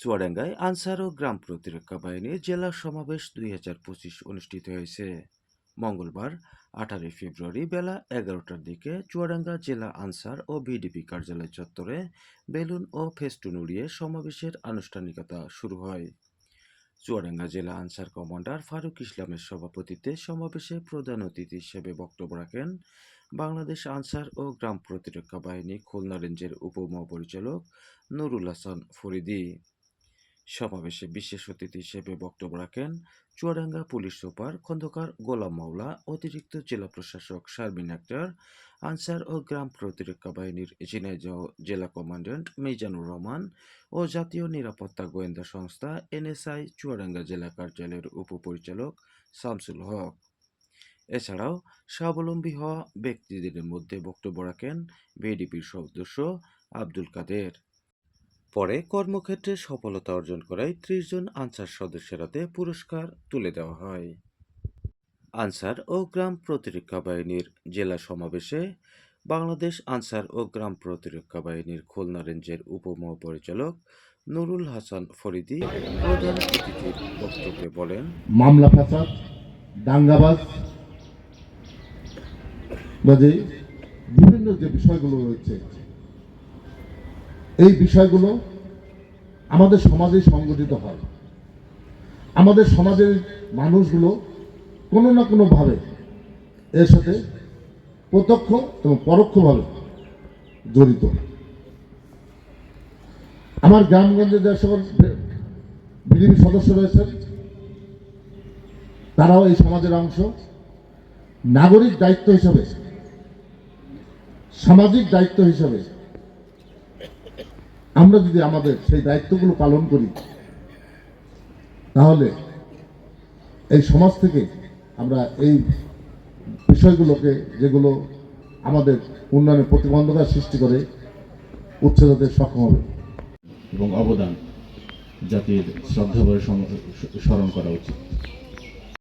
চুয়াডাঙ্গায় answer ও গ্রাম প্রতিরক্ষা বাহিনীর জেলা সমাবেশ দুই হাজার পঁচিশ অনুষ্ঠিত হয়েছে। মঙ্গলবার, আঠারোই ফেব্রুয়ারি বেলা এগারোটার দিকে চুয়াডাঙ্গা জেলা আনসার ও ভিডিপি কার্যালয় চত্বরে বেলুন ও ফেস্টুন উড়িয়ে সমাবেশের আনুষ্ঠানিকতা শুরু হয়। চুয়াডাঙ্গা জেলা আনসার কমান্ডার ফারুক ইসলামের সভাপতিত্বে সমাবেশে প্রধান অতিথি হিসেবে বক্তব্য রাখেন বাংলাদেশ আনসার ও গ্রাম প্রতিরক্ষা বাহিনী খুলনা রেঞ্জের উপমহাপরিচালক নুরুল হাসান ফরিদি। সমাবেশে বিশেষ অতিথি হিসেবে বক্তব্য রাখেন চুয়াডাঙ্গা পুলিশ সুপার খন্দকার গোলাম মাওলা, অতিরিক্ত জেলা প্রশাসক শারমিন আক্তার, আনসার ও গ্রাম প্রতিরক্ষা বাহিনীর ঝিনাইদহ জেলা কমান্ড্যান্ট মিজানুর রহমান ও জাতীয় নিরাপত্তা গোয়েন্দা সংস্থা এনএসআই চুয়াডাঙ্গা জেলা কার্যালয়ের উপপরিচালক শামসুল হক। এছাড়াও স্বাবলম্বী হওয়া ব্যক্তিদের মধ্যে বক্তব্য রাখেন বিডিপির সদস্য আব্দুল কাদের। পরে কর্মক্ষেত্রে সফলতা অর্জন করায় ত্রিশ জন আনসার সদস্যের হাতে পুরস্কার তুলে দেওয়া হয়। আনসার ও গ্রাম প্রতিরক্ষা বাহিনীর জেলা সমাবেশে বাংলাদেশ আনসার ও গ্রাম প্রতিরক্ষা বাহিনীর খুলনা রেঞ্জের উপমহাপরিচালক নুরুল হাসান ফরিদি প্রধান অতিথির বক্তব্যে বলেন, মামলা ফাসাদ, দাঙ্গাবাজ বিভিন্ন যে বিষয়গুলো রয়েছে এই বিষয়গুলো আমাদের সমাজে সংগঠিত হয়। আমাদের সমাজের মানুষগুলো কোনো না কোনোভাবে এর সাথে প্রত্যক্ষ এবং পরোক্ষভাবে জড়িত। আমার গ্রামগঞ্জে যে সকল বিজেপি সদস্য রয়েছেন, তারাও এই সমাজের অংশ। নাগরিক দায়িত্ব হিসাবে, সামাজিক দায়িত্ব হিসাবে আমরা যদি আমাদের সেই দায়িত্বগুলো পালন করি, তাহলে এই সমাজ থেকে আমরা এই বিষয়গুলোকে, যেগুলো আমাদের উন্নয়নের প্রতিবন্ধকতা সৃষ্টি করে, উচ্ছেদ হতে সক্ষম হবে। এবং অবদান জাতির শ্রদ্ধাভরে সম- স্মরণ করা উচিত।